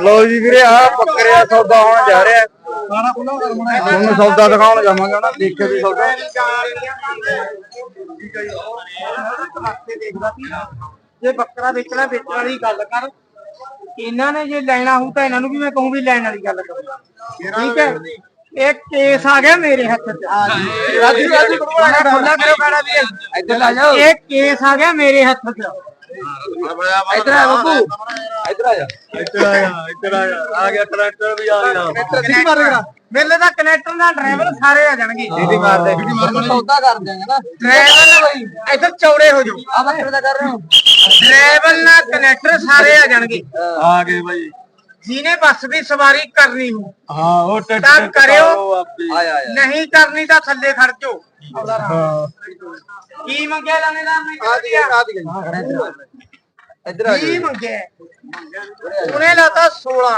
ਲੋ ਜੀ ਵੀਰੇ ਆ ਬੱਕਰਿਆ ਸੌਦਾ ਹੋਣ ਜਾ ਰਿਹਾ ਤੁਹਾਨੂੰ ਸੌਦਾ ਦਿਖਾਉਣ ਜਾਵਾਂਗੇ ਨਾ ਦੇਖੇ ਵੀ ਸੌਦਾ ਜੇ ਬੱਕਰਾ ਵੇਚਣਾ ਵੇਚਣ ਵਾਲੀ ਗੱਲ ਕਰ ਇਹਨਾਂ ਨੇ ਜੇ ਲੈਣਾ ਹੋਊ ਤਾਂ ਇਹਨਾਂ ਨੂੰ ਵੀ ਮੈਂ ਕਹੂੰ ਵੀ ਲੈਣ ਵਾਲੀ ਗੱਲ ਕਰੋ ਠੀਕ ਹੈ ਇਹ ਕੇਸ ਆ ਗਿਆ ਮੇਰੇ ਹੱਥ 'ਚ ਰਾਜੂ ਰਾਜੂ ਖੋਲਾ ਕਰੋ ਕਾੜਾ ਵੀ ਇੱਧਰ ਆ ਜਾਓ ਇਹ ਕੇਸ ਆ ਗਿਆ ਮੇਰੇ ਹੱਥ 'ਚ ਇੱਧਰ ਆ ਬੱਬੂ। ਇੱਧਰ ਆ ਜਾ। ਇੱਧਰ ਆ ਜਾ ਇੱਧਰ ਆ ਜਾ। ਆ ਗਿਆ ਟਰੈਕਟਰ ਵੀ ਆ ਗਿਆ। ਕਿੱਥੇ ਮਾਰੇਗਾ ਮੇਲੇ ਦਾ ਕਨੈਕਟਰ ਦਾ ਡਰਾਈਵਰ ਸਾਰੇ ਆ ਜਾਣਗੇ। ਦੀਦੀ ਮਾਰਦੇ ਸੌਦਾ ਕਰ ਦਿਆਂਗੇ ਨਾ। ਡਰਾਈਵਰ ਨਾ ਬਈ ਇੱਧਰ ਚੌੜੇ ਹੋ ਜਾਓ। ਆ ਬੱਕਰੇ ਦਾ ਕਰ ਰਹੇ ਹੋ? ਡਰਾਈਵਰ ਨਾਲ ਕਨੈਕਟਰ ਸਾਰੇ ਆ ਜਾਣਗੇ। ਆ ਗਏ ਬਾਈ। ਜਿਹਨੇ ਬੱਸ ਦੀ ਸਵਾਰੀ ਕਰਨੀ ਹੋ ਹਾਂ ਉਹ ਤਾਂ ਕਰਿਓ। ਆਇਆ ਆਇਆ ਨਹੀਂ ਕਰਨੀ ਤਾਂ ਥੱਲੇ ਖੜ ਜਾਓ। ਕੀ ਮੰਗਿਆ ਆ ਦੀ? ਆ। ਦੀ ਇੱਧਰ ਆ ਕੀ ਮੰਗਿਆ? ਉਹਨੇ ਲਾਤਾ 16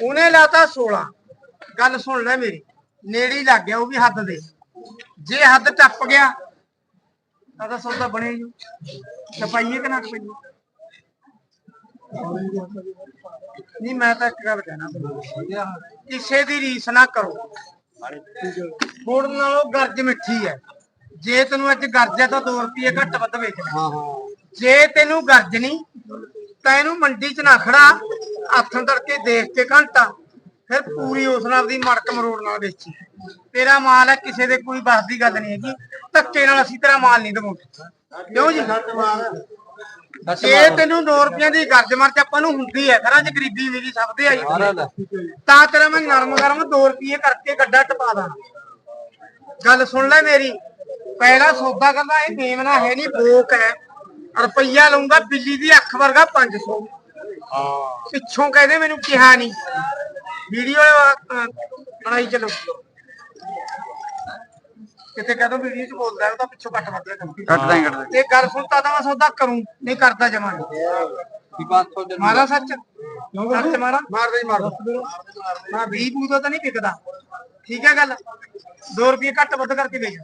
ਉਹਨੇ ਲਾਤਾ 16 ਗੱਲ ਸੁਣ ਲੈ ਮੇਰੀ। ਨੇੜੀ ਲੱਗ ਗਿਆ ਉਹ ਵੀ ਹੱਦ ਦੇ। ਜੇ ਹੱਦ ਟੱਪ ਗਿਆ ਤਾਂ ਸੌਦਾ ਬਣੇ ਜੂ ਟਪਾਈਏ ਕਿ ਨਾ ਟਪਾਈਏ ਨਹੀਂ ਮੈਂ ਤਾਂ ਇੱਕ ਗੱਲ ਕਹਿਣਾ ਕਿਸੇ ਦੀ ਰੀਸ ਨਾ ਕਰੋ। ਗੁੜ ਨਾਲੋਂ ਗਰਜ ਮਿੱਠੀ ਹੈ। ਜੇ ਤੈਨੂੰ ਅੱਜ ਗਰਜ ਹੈ ਤਾਂ 2 ਰੁਪਏ ਘੱਟ ਵੱਧ ਵੇਚਣਾ ਜੇ ਤੈਨੂੰ ਗਰਜ ਨਹੀਂ ਤਾਂ ਇਹਨੂੰ ਮੰਡੀ 'ਚ ਨਾ ਖੜਾ। ਹੱਥਾਂ ਤੜਕੇ ਦੇਖ ਕੇ ਘੰਟਾ। ਫਿਰ ਪੂਰੀ ਉਸ ਨਾਲ ਦੀ ਮੜਕ ਮਰੋੜ ਨਾਲ ਵੇਚੀ। ਤੇਰਾ ਮਾਲ ਹੈ ਕਿਸੇ ਦੇ ਕੋਈ ਬਸ ਦੀ ਗੱਲ ਨਹੀਂ ਹੈਗੀ। ਧੱਕੇ ਨਾਲ ਅਸੀਂ ਤੇਰਾ ਮਾਲ ਨਹੀਂ ਦਵਾਉਂਦੇ। ਕਿਉਂ ਜੀ? ਜੇ ਤੈਨੂੰ 2 ਰੁਪਈਆਂ ਦੀ ਗਰਜ ਮਰਚ ਆਪਾਂ ਨੂੰ ਹੁੰਦੀ ਹੈ ਘਰਾਂ 'ਚ ਗਰੀਬੀ ਮੇਰੀ ਸਭ ਦੇ ਆਈ ਹੈ। ਤਾਂ ਤੇਰਾ ਮੈਂ ਨਰਮ ਗਰਮ 2 ਰੁਪਏ ਕਰਕੇ ਗੱਡਾ ਟਪਾ ਦਾਂ। ਗੱਲ ਸੁਣ ਲੈ ਮੇਰੀ ਪਹਿਲਾ ਸੌਦਾ ਕਰਦਾ ਇਹ ਮੇਮਨਾ ਹੈ ਨਹੀਂ ਬੋਕ ਹੈ। ਰੁਪਈਆ ਲਊਂਗਾ ਬਿੱਲੀ ਦੀ ਅੱਖ ਵਰਗਾ 500 ਪਿੱਛੋਂ ਕਹਿੰਦੇ ਮੈਨੂੰ ਕਿਹਾ ਨਹੀਂ। ਵੀਡੀਓ ਬਣਾਈ ਚਲੋ। ਕਿਤੇ ਕਹਦੋ ਵੀਡੀਓ ਚ ਬੋਲਦਾ ਉਹ ਤਾਂ ਪਿੱਛੋਂ ਕੱਟ ਵੱਧਿਆ ਕੱਟ ਦਾਂਗੇ ਕੱਟ ਦਾਂਗੇ ਇਹ ਗੱਲ ਸੁਣਤਾ ਤਾਂ ਮੈਂ ਸੌਦਾ ਕਰੂੰ ਨਹੀਂ ਕਰਦਾ ਜਮਾ। ਵੀ 500 ਦੇ ਮਾਰਾ ਸੱਚ? ਸੱਚ ਮਾਰਾ? ਮਾਰਦਾ ਹੀ ਮਾਰਦਾ ਮੈਂ 20 ਬੂਦਾ ਤਾਂ ਨਹੀਂ ਵਿਕਦਾ। ਠੀਕ ਹੈ ਗੱਲ? 2 ਰੁਪਏ ਘੱਟ ਵੱਧ ਕਰਕੇ ਵੇਚ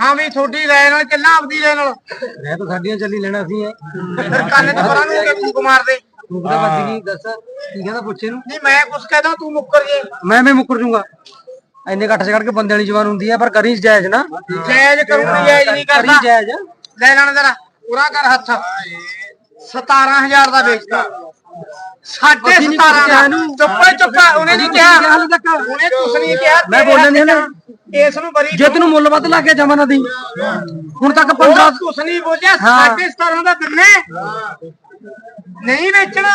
ਹਾਂ ਵੀ ਤੁਹਾਡੀ ਲੈ ਨਾਲ ਚੱਲਾਂ ਆਪਦੀ ਲੈ ਨਾਲ? ਮੈਂ ਤਾਂ ਸਾਡੀਆਂ ਚੱਲੀ ਲੈਣਾ ਸੀ ਇਹ ਫਿਰ ਕੰਨ ਚ ਪਰਾਂ ਨੂੰ ਕੇ ਫੂਕ ਮਾਰ ਦੇ ਤੂੰ ਤਾਂ ਵੱਜ ਗਈ ਦੱਸ। ਕੀ ਕਹਿੰਦਾ ਪੁੱਛੇ ਨੂੰ? ਨਹੀਂ ਮੈਂ ਕੁਛ ਕਹਦਾ ਤੂੰ ਮੁੱਕਰ ਜੇ। ਮੈਂ ਵੀ ਮੁੱਕਰ ਜੂੰਗਾ। ਇੰਨੇ ਘੱਟ ਸੇ ਕਰਕੇ ਬੰਦੇ ਵਾਲੀ ਜਵਾਨ ਹੁੰਦੀ ਹੈ ਪਰ ਕਰੀ ਜਾਇਜ਼ ਨਾ। ਜਾਇਜ਼ ਕਰੂੰ ਜਾਇਜ਼ ਨਹੀਂ ਕਰੀ ਕਰਦਾ। ਜਾਇਜ਼। ਲੈ ਲੈਣ ਜਰਾ ਪੂਰਾ ਕਰ ਹੱਥ। 17000 ਦਾ ਵੇਚਦਾ ਨੀ 17 ਕੁਛ ਕਿਹਾ ਦਾ। ਚੁੱਪਾ ਚੁੱਪਾ ਉਹਨੇ ਨਹੀਂ ਕਿਹਾ। ਉਹਨੇ ਕੁਛ ਨਹੀਂ ਕਿਹਾ ਮੈਂ ਤੇਰੇ ਬੋਲਿਆ ਨੀ ਉਹਨੇ। ਚ ਇਸ ਨੂੰ ਬਰੀ ਜੇ ਤੈਨੂੰ ਮੁੱਲ ਵੱਧ ਲੱਗ ਗਿਆ ਜਮਾ ਨਾ ਦੀ। ਹੁਣ ਤੱਕ 15 ਉਹ ਕੁਛ ਨਹੀਂ ਬੋਲਿਆ। ਸਾਢੇ 17 ਦਾ ਦਿੰਨੇ। ਨਹੀਂ ਵੇਚਣਾ।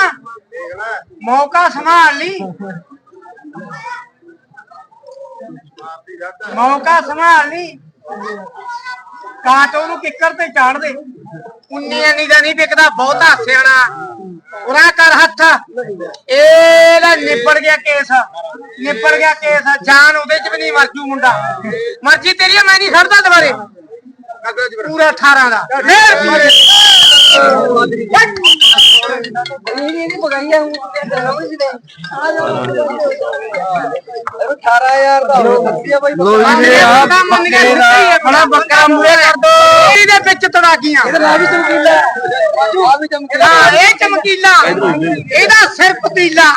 ਮੌਕਾ ਸੰਭਾਲ ਲਈ। ਮੌਕਾ ਸੰਭਾਲ ਲਈ। ਕਾਟੋ ਨੂੰ ਕਿੱਕਰ ਤੇ ਚਾੜ ਦੇ। ਉਨੀ ਐਨੀ ਦਾ ਨਹੀਂ ਵਿਕਦਾ ਬਹੁਤਾ ਸਿਆਣਾ। ਉਰਾ ਕਰ ਹੱਥ। ਇਹ ਲੈ ਨਿਬੜ ਗਿਆ ਕੇਸ। ਨਿਬੜ ਗਿਆ ਕੇਸ। ਜਾਨ ਉਹਦੇ ਚ ਵੀ ਨਹੀਂ ਮਰਜੂ ਮੁੰਡਾ। ਮਰਜ਼ੀ ਤੇਰੀ ਆ, ਮੈਂ ਨਹੀਂ ਖੜਦਾ ਦੁਬਾਰੇ। ਪੂਰਾ 18 ਦਾ। ਫੇਰ ਮਾਰੇ ਇਹ ਨਹੀਂ ਪਗਾਈਆ ਹੂੰ 18000 ਦਾ ਸਕਦੀ ਬਾਈ ਲੋ ਬੜਾ ਬੱਕਰਾ ਮੂਰੇ ਕਰ ਦੋ। ਇਹਦੇ ਵਿੱਚ ਤੜਾਕੀਆਂ। ਆ ਵੀ ਚਮਕੀਲਾ। ਆ ਵੀ ਚਮਕੀਲਾ। ਇਹ ਚਮਕੀਲਾ। ਇਹਦਾ ਸਿਰ ਪਤੀਲਾ।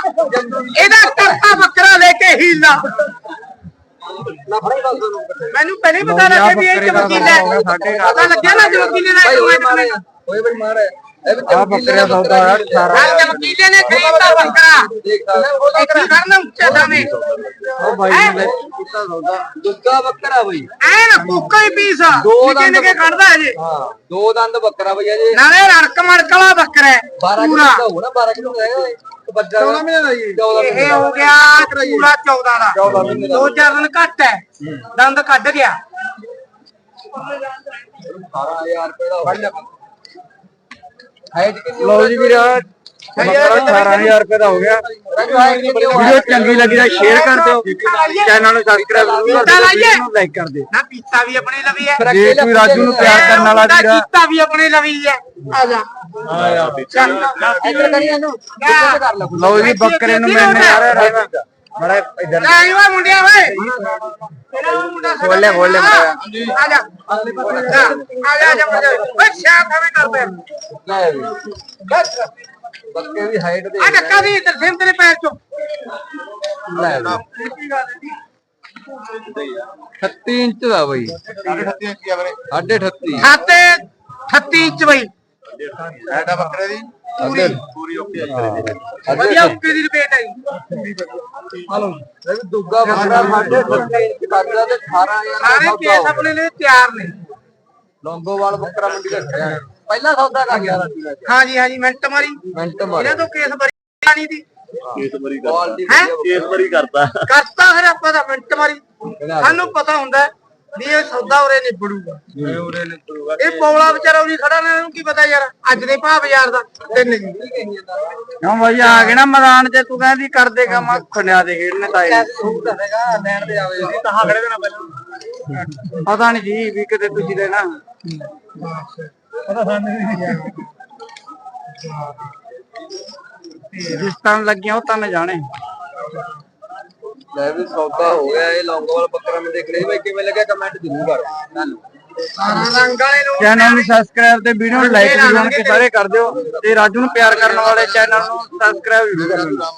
ਇਹਦਾ ਕਰਤਾ ਬੱਕਰਾ ਲੈ ਕੇ ਹੀਲਾ ਮੈਨੂੰ ਪਹਿਲੇ ਹੀ ਪਤਾ ਲੱਗਿਆ ਵੀ ਇਹ ਚਮਕੀਲਾ ਹੈ। ਪਤਾ ਲੱਗਿਆ ਨਾ ਚਮਕੀਲੇ ਦਾ ਇੱਕ ਮਿੰਟ ਓਏ ਬਈ ਮਾਰੇ। ਆ ਬੱਕਰਿਆ ਸੌਦਾ ਹਾਂ ਚਮਕੀਲੇ ਨੇ ਖਰੀਦਦਾ ਬੱਕਰਾ। ਇੱਥੇ ਕਰਨਾ ਉੱਚਾ ਦਾਵੇਂ। ਉਹ ਬਾਈ ਨੇ ਕੀਤਾ ਸੌਦਾ। ਦੁੱਗਾ ਬੱਕਰਾ ਬਈ। ਐਨ ਕੁੱਕਾ ਹੀ ਪੀਸ ਦੋ ਦੰਦ ਕੱਢਦਾ ਜੇ ਹਾਂ ਦੋ ਦੰਦ ਬੱਕਰਾ ਬਈ ਅਜੇ ਨਾਲੇ ਰੜਕ ਮੜਕ ਵਾਲਾ ਬੱਕਰਾ ਹੈ 12 ਕਿਲੋ ਦਾ ਹੋਣਾ 12 ਕਿਲੋ ਦਾ ਇੱਕ ਬੱਚਾ 14 ਮਹੀਨੇ ਦਾ ਜੀ। 14 ਇਹ ਹੋ ਗਿਆ ਪੂਰਾ 14 ਦਾ। 14 ਮਹੀਨੇ ਦਾ। ਦੋ ਚਾਰ ਦਿਨ ਘੱਟ ਹੈ। ਦੰਦ ਕੱਢ ਗਿਆ। 18000 ਰੁਪਏ ਦਾ ਹੋ ਲਓ ਜੀ ਵੀਰ 18000 ਰੁਪਏ ਦਾ ਹੋ ਗਿਆ। ਵੀਡੀਓ ਚੰਗੀ ਲੱਗੀ ਤਾਂ ਸ਼ੇਅਰ ਕਰ ਦਿਓ। ਚੈਨਲ ਨੂੰ ਸਬਸਕ੍ਰਾਈਬ ਜ਼ਰੂਰ ਕਰ ਦਿਓ ਵੀਡੀਓ ਨੂੰ ਲਾਈਕ ਕਰ ਦਿਓ। ਨਾ ਪੀਤਾ ਵੀ ਆਪਣੇ ਲਵੀ ਹੈ। ਜੇ ਕੋਈ ਰਾਜੂ ਨੂੰ ਪਿਆਰ ਕਰਨ ਵਾਲਾ ਵੀਰ। ਕੀਤਾ ਵੀ ਆਪਣੇ ਲਵੀ ਹੈ। ਆ ਜਾ। ਆਇਆ ਚੱਲ। ਇੱਧਰ ਕਰੀ ਇਹਨੂੰ ਲਓ ਜੀ ਬੱਕਰੇ ਨੂੰ ਮੈਨੇ ਆ ਰਿਹਾ ਮੜਾ ਇਧਰ ਲੈ ਆਈ ਓਏ ਮੁੰਡਿਆ ਓਏ। ਖੋਲ ਲਿਆ ਆ। ਜਾ। ਆ ਜਾ ਆ ਜਾ ਓਏ ਸ਼ਾਮ ਐਵੇਂ ਕਰਦੇ। ਲੈ ਵੀ। ਬੱਕੇ ਦੀ ਹਾਈਟ ਦੇ ਆ ਧੱਕਾ ਦੀ ਇੱਧਰ ਸਿਮ ਤੇਰੇ ਪੈਰ ਚੋਂ। ਲੈ ਵੀ। 38 ਇੰਚ ਦਾ ਬਈ। 38 ਇੰਚ ਆ ਵੀਰੇ। 38 ਖਾਤੇ 38 ਇੰਚ ਬਈ। ਐਡਾ ਬੱਕਰੇ ਦੀ ਪੂਰੀ ਪੂਰੀ ਓਕੇ ਵਧੀਆ ਉੱਕੇ ਦੀ ਰਿਪੇਟ ਆਈ ਦੁੱਗਾ ਬੱਕਰਾ ਸਾਡੇ 38 ਇੰਚ ਕਰਦਾ ਤੇ 18000 ਸਾਰੇ ਕੇਸ ਆਪਣੇ ਲਈ ਤਿਆਰ ਨੇ। ਲੌਂਗੋਵਾਲ ਬੱਕਰਾ ਮੰਡੀ ਦਾ ਖੜਿਆ ਪਹਿਲਾ ਸੌਦਾ ਕਰ ਗਿਆ ਰਾਤੀ ਦਾ ਹਾਂਜੀ ਹਾਂਜੀ ਮਿੰਟ ਮਾਰੀ। ਮਿੰਟ ਮਾਰ। ਇਹਨਾਂ ਤੋਂ ਕੇਸ ਬਰੀ ਨਹੀਂ ਦੀ। ਕੇਸ ਮਰੀ ਕੁਆਲਿਟੀ ਹੈਂ? ਕੇਸ ਮਰੀ ਕਰਤਾ। ਕਰਤਾ ਫਿਰ ਆਪਾਂ ਦਾ ਮਿੰਟ ਮਾਰੀ। ਸਾਨੂੰ ਪਤਾ ਹੁੰਦਾ ਹੈ ਵੀ ਇਹ ਸੌਦਾ ਉਰੇ ਨਿਬੜੂਗਾ। ਉਰੇ ਨਿਕਲੂਗਾ ਇਹ ਪੌਲਾ ਵਿਚਾਰਾ ਉਰੀ ਖੜਾ ਨੇ ਇਹਨੂੰ ਕੀ ਪਤਾ ਯਾਰ? ਅੱਜ ਦੇ ਭਾਅ ਬਾਜ਼ਾਰ ਦਾ ਤਿੰਨ ਜੀ ਕਿਉਂ ਭਾਈ ਆ ਗਏ ਨਾ ਮੈਦਾਨ 'ਚ ਤੂੰ ਕਹਿੰਦੀ ਕਰ ਦੇਗਾ ਮੈਂ ਖੰਡਿਆ ਦੇ ਖੇਡਨੇ ਤੂੰ ਦੱਸੇਗਾ ਲੈਣ ਦੇ ਆਵੇ। ਜੀ ਤਾਂ ਖੜੇ ਦੇਣਾ ਪਹਿਲਾਂ। ਪਤਾ ਨਹੀਂ ਜੀ ਵੀ ਕਿਤੇ ਤੁਸੀਂ ਲੈਣਾ ਪਤਾ ਸਾਨੂੰ ਨਹੀਂ ਜਿਸ ਤਰ੍ਹਾਂ ਲੱਗੀਆਂ ਉਹ ਤਾਂ ਜਾਣੇ। ਲੈ ਵੀ ਸੌਦਾ ਹੋ ਗਿਆ ਇਹ ਲੌਂਗੋਵਾਲ ਬੱਕਰਾ ਮੈਂ ਦੇਖ ਲਈ ਬਈ ਕਿਵੇਂ ਲੱਗਿਆ ਕਮੈਂਟ ਜ਼ਰੂਰ ਕਰ ਧੰਨਵਾਦ। ਰੰਗ ਵਾਲੇ ਨੂੰ ਚੈਨਲ ਨੂੰ ਸਬਸਕ੍ਰਾਈਬ ਤੇ ਵੀਡੀਓ ਨੂੰ ਲਾਈਕ ਜਾਣ ਕੇ ਸਾਰੇ ਕਰ ਦਿਓ। ਤੇ ਰਾਜੂ ਨੂੰ ਪਿਆਰ ਕਰਨ ਵਾਲੇ ਚੈਨਲ ਨੂੰ ਸਬਸਕ੍ਰਾਈਬ ਜ਼ਰੂਰ ਕਰਨਾ